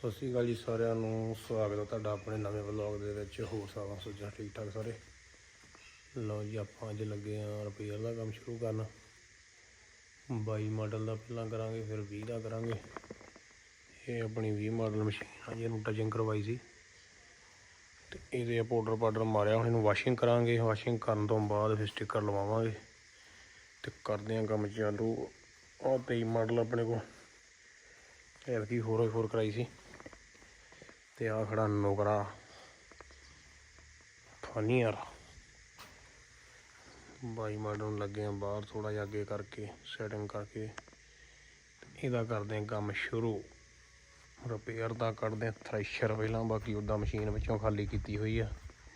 ਸਤਿ ਸ਼੍ਰੀ ਅਕਾਲ ਜੀ ਸਾਰਿਆਂ ਨੂੰ, ਸਵਾਗਤ ਹੈ ਤੁਹਾਡਾ ਆਪਣੇ ਨਵੇਂ ਵਲੌਗ ਦੇ ਵਿੱਚ। ਹੋਰ ਸਾਰਾ ਸੁਝਾ ਠੀਕ ਠਾਕ ਸਾਰੇ? ਲਓ ਜੀ, ਆਪਾਂ ਅੱਜ ਲੱਗੇ ਆ ਰੁਪਈਆ ਦਾ ਕੰਮ ਸ਼ੁਰੂ ਕਰਨ। 22 ਮਾਡਲ ਦਾ ਪਹਿਲਾਂ ਕਰਾਂਗੇ, ਫਿਰ 20 ਦਾ ਕਰਾਂਗੇ। ਇਹ ਆਪਣੀ 20 ਮਾਡਲ ਮਸ਼ੀਨ ਆ, ਜਿਹਨੂੰ ਟਚਿੰਗ ਕਰਵਾਈ ਸੀ। ਤੇ ਇਹਦੇ ਪਾਊਡਰ ਪਾਊਡਰ ਮਾਰਿਆ, ਹੁਣ ਇਹਨੂੰ ਵਾਸ਼ਿੰਗ ਕਰਾਂਗੇ। ਵਾਸ਼ਿੰਗ ਕਰਨ ਤੋਂ ਬਾਅਦ ਫਿਰ ਸਟicker ਲਵਾਵਾਂਗੇ। ਤੇ ਕਰਦੇ ਆ ਕੰਮ ਚਾਲੂ। ਉਹ 23 ਮਾਡਲ ਆਪਣੇ ਕੋਲ। ਐਤਕੀ ਹੋਰ ਹੋਰ ਕਰਾਈ ਸੀ। ਤੇ ਆ ਖੜਾ ਨੋਕਰਾ। ਫਨੀਅਰ ਬਾਈ ਮਾਡਲ ਲੱਗੇ ਆ ਬਾਹਰ ਥੋੜਾ ਜਿਹਾ ਅੱਗੇ ਕਰਕੇ ਸੈਟਿੰਗ ਕਰਕੇ। ਇਹਦਾ ਕਰਦੇ ਆ ਕੰਮ ਸ਼ੁਰੂ। ਰਿਪੇਅਰ ਦਾ ਕੱਢਦੇ ਆ ਥ੍ਰੈਸ਼ਰ ਪਹਿਲਾਂ, ਬਾਕੀ ਉਦਾਂ ਮਸ਼ੀਨ ਵਿੱਚੋਂ ਖਾਲੀ ਕੀਤੀ ਹੋਈ ਆ।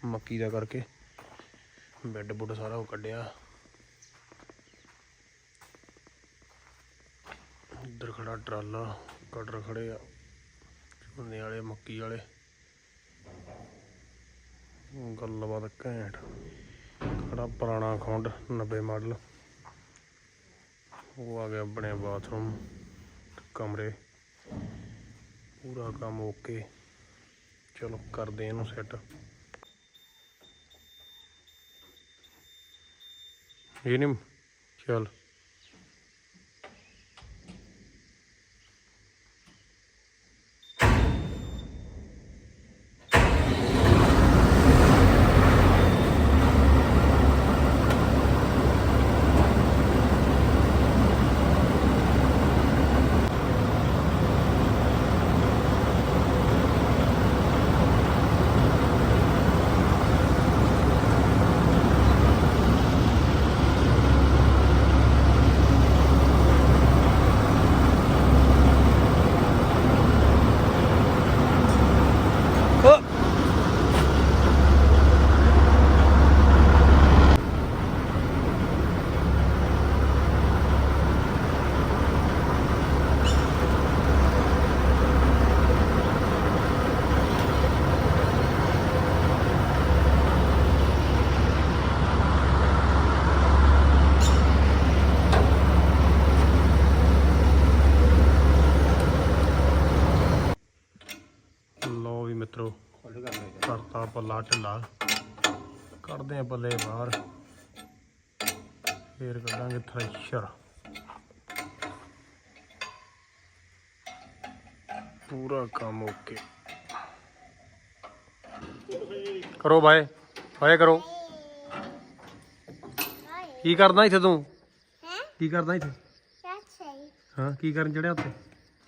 ਮੱਕੀ ਦਾ ਕਰਕੇ। ਬੈੱਡ ਬੁੱਡ ਸਾਰਾ ਉਹ ਕੱਢਿਆ। ਇੱਧਰ ਖੜਾ ਟਰਾਲਾ ਕਟਰ ਖੜੇ ਆ। ਝੋਨੇ ਵਾਲੇ, ਮੱਕੀ ਵਾਲੇ। ਗੱਲਬਾਤ ਘੈਂਟ। ਖੜਾ ਪੁਰਾਣਾ ਖੁੰਡ 90 ਮਾਡਲ। ਉਹ ਆ ਗਿਆ ਆਪਣੇ ਬਾਥਰੂਮ, ਕਮਰੇ। ਪੂਰਾ ਕੰਮ ਓਕੇ ਚਲੋ, ਕਰਦੇ ਇਹਨੂੰ ਸੈੱਟ ਇਹ ਨਹੀਂ ਚੱਲ ਲੋ ਵੀ ਮਿੱਤਰੋ ਕਰਤਾ ਪੱਲਾ ਢਿੱਲਾ। ਕੱਢਦੇ ਆ ਪੱਲੇ ਬਾਹਰ। ਫੇਰ ਕੱਢਾਂਗੇ ਥ੍ਰੈਸ਼ਰ। ਪੂਰਾ ਕੰਮ ਓਕੇ ਕਰੋ ਬਾਏ। ਬਾਏ ਕਰੋ। ਕੀ ਕਰਦਾ ਇੱਥੇ ਤੂੰ? ਹੈ? ਕੀ ਕਰਦਾ ਇੱਥੇ? ਹਾਂ ਕੀ ਕਰਨ ਚੜਿਆ ਉੱਤੇ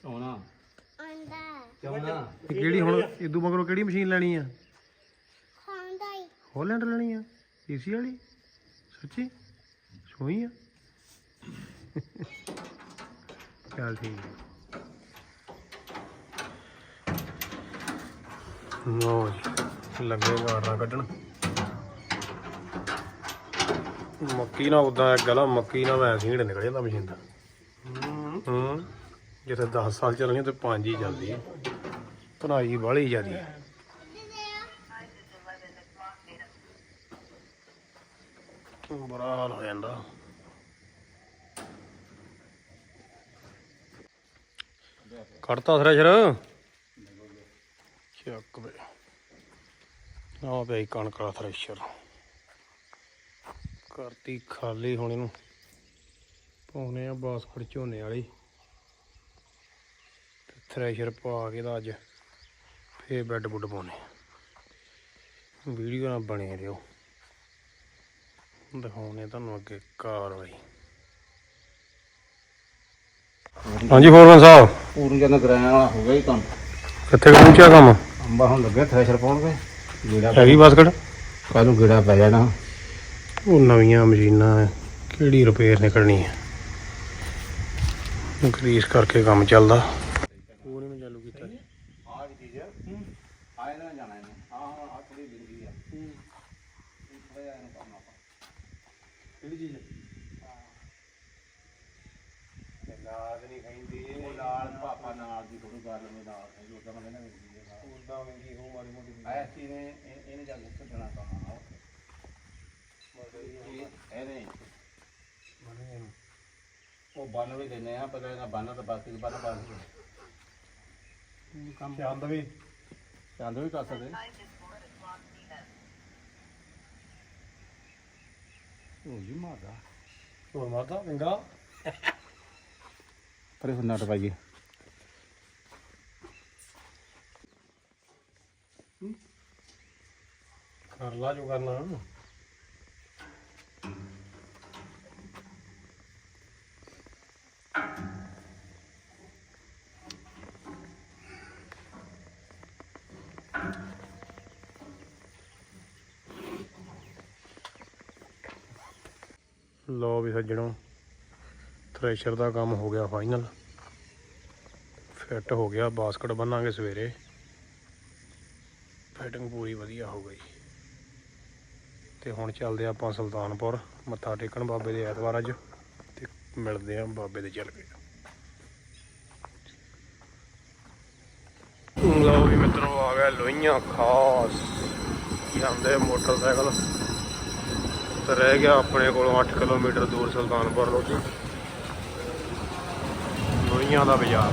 ਚੌਣਾ ਚੌਣਾ ਇਹ ਕਿਹੜੀ ਹੁਣ ਇਦੋਂ ਮਗਰੋਂ ਕਿਹੜੀ ਮਸ਼ੀਨ ਲੈਣੀ ਆ? ਹੀ ਹੋਲੈਂਡ ਲੈਣੀ ਆ? ਏਸੀ ਵਾਲੀ? ਸੱਚੀ? ਸੋਈ ਆ? ਚੱਲ ਠੀਕ ਹੈ ਲੋ ਜੀ ਲੱਗੇ ਕੱਢਣ। ਮੱਕੀ ਨਾਲ ਉਦਾਂ ਗਲਾ ਮੱਕੀ ਨਾਲ ਵੈਸ ਹੀ ਨਿਕਲ ਜਾਂਦਾ ਮਸ਼ੀਨ ਦਾ। ਹੂੰ। ਜਿੱਥੇ 10 ਸਾਲ ਚੱਲਣੀ ਤੇ 5 ਹੀ ਚੱਲਦੀ ਹੈ ਭਨਾਈ ਬਾਹਲੀ ਜ਼ਿਆਦੀ ਬੁਰਾ ਹਾਲ ਹੋ ਜਾਂਦਾ। ਕੱਢਤਾ ਥ੍ਰੈਸ਼ਰ? ਚੱਕ ਵੇ। ਆ ਪਿਆ ਈ ਕਣਕ ਦਾ ਥ੍ਰੈਸ਼ਰ। ਕਰਤੀ ਖਾਲੀ ਹੁਣ ਇਹਨੂੰ। ਪਾਉਣੇ ਆ ਬਾਸਕਟ ਝੋਨੇ ਵਾਲੀ। ਤੇ ਥ੍ਰੈਸ਼ਰ ਪਾ ਕੇ ਦਾ ਅੱਜ ਫੇਰ ਬੈੱਡ ਬੁੱਡ ਪਾਉਣੇ ਵੀਡੀਓ ਨਾਲ ਬਣੇ ਰਹੋ। ਦਿਖਾਉਣੇ ਤੁਹਾਨੂੰ ਅੱਗੇ ਕਾਰਵਾਈ ਹਾਂਜੀ ਫੋਰਮੈਨ ਸਾਹਿਬ। ਪੂਰਨ ਜਨ ਗਰਾਇਆ ਵਾਲਾ ਹੋ ਗਿਆ ਹੀ ਕੰਮ। ਕਿੱਥੇ ਪਹੁੰਚਿਆ ਕੰਮ? ਅੰਬਾ ਹੁਣ ਲੱਗਿਆ ਥ੍ਰੈਸ਼ਰ ਪਾਉਣ ਕੇ ਗੇੜਾ ਹੈਗੀ ਬਾਸਕਟ? ਕੱਲ ਨੂੰ ਗੇੜਾ ਪੈ ਜਾਣਾ। ਉਹ ਨਵੀਆਂ ਮਸ਼ੀਨਾਂ ਕਿਹੜੀ ਰਿਪੇਅਰ ਨਿਕਲਣੀ ਹੈ ਗਰੀਸ ਕਰਕੇ ਕੰਮ ਚੱਲਦਾ ਉਹ ਨਹੀਂ ਮੈਂ ਚਾਲੂ ਕੀਤਾ ਆਹ ਕੀ ਚੀਜ਼ ਆ ਇਹਨਾਂ ਜਾਣਾ ਇਹਨੇ ਆਹ ਹੁਣ ਆ। ਆ ਥੋੜਾ ਜਿਹਾ ਇਹਨੂੰ ਕਰਨਾ ਆਪਾਂ। ਕਿਹੜੀ ਚੀਜ਼ ਲਾਦ ਨਹੀਂ ਖਾਈਂਦੀ ਉਹ ਨਾਲ ਪਾਪਾ ਨਾਲ ਦੀ ਥੋੜੀ ਗੱਲ ਮੇ ਨਾਲ ਹੈ ਲੋਕਾਂ ਨੂੰ ਕਹਿੰਦਾ ਬਿੰਦੀ ਆ ਉਦਾਂ ਵੰਗੀ ਹੋ ਮਾਰੀ ਮੋਟੀ ਐ ਚੀਜ਼ ਨੇ ਇਹ- ਇਹਨੇ ਜਾ ਕੇ ਕੱਢਣਾ ਕੰਮ ਆ। ਇਹ- ਇਹਨੇ। ਉਹ ਬੰਨ ਵੀ ਦਿੰਦੇ ਆ ਪਹਿਲਾਂ ਇਹਨਾਂ ਬੰਨ ਤਾਂ ਬਾਕੀ ਬੰਨ ਬੰਨ ਕੰਮ ਚੰਦ ਵੀ। ਚੰਦ ਵੀ ਕਰ ਸਕਦੇ। ਉਹ ਜੀ ਮਾਰਦਾ ਹੋਰ ਮਾਤਾ ਚੰਗਾ? ਪਰੇ ਹੁਣ ਨਟ ਪਾਈਏ। ਕਰ ਲਾ ਜੋ ਕਰਨਾ। ਲੋ ਵੀ ਸੱਜਣੋ ਥ੍ਰੈਸ਼ਰ ਦਾ ਕੰਮ ਹੋ ਗਿਆ ਫਾਈਨਲ ਫਿੱਟ ਹੋ ਗਿਆ ਬਾਸਕਟ ਬੰਨਾਂਗੇ ਸਵੇਰੇ। ਫਿਟਿੰਗ ਪੂਰੀ ਵਧੀਆ ਹੋ ਗਈ। ਤੇ ਹੁਣ ਚੱਲਦੇ ਆਪਾਂ ਸੁਲਤਾਨਪੁਰ, ਮੱਥਾ ਟੇਕਣ ਬਾਬੇ ਦੇ ਐਤਵਾਰ ਅੱਜ। ਤੇ ਮਿਲਦੇ ਆਂ ਬਾਬੇ ਦੇ ਚੱਲ ਕੇ। ਲਓ ਵੀ ਮਿੱਤਰੋ, ਆ ਗਿਆ ਲੋਹੀਆਂ, ਖਾਸ। ਜਾਂਦੇ ਮੋਟਰਸਾਈਕਲ? ਤੇ ਰਹਿ ਗਿਆ ਆਪਣੇ ਕੋਲੋਂ 8 ਕਿਲੋਮੀਟਰ ਦੂਰ ਸੁਲਤਾਨਪੁਰ ਲੋਧੀ ਲੋਹੀਆਂ ਦਾ ਬਾਜ਼ਾਰ।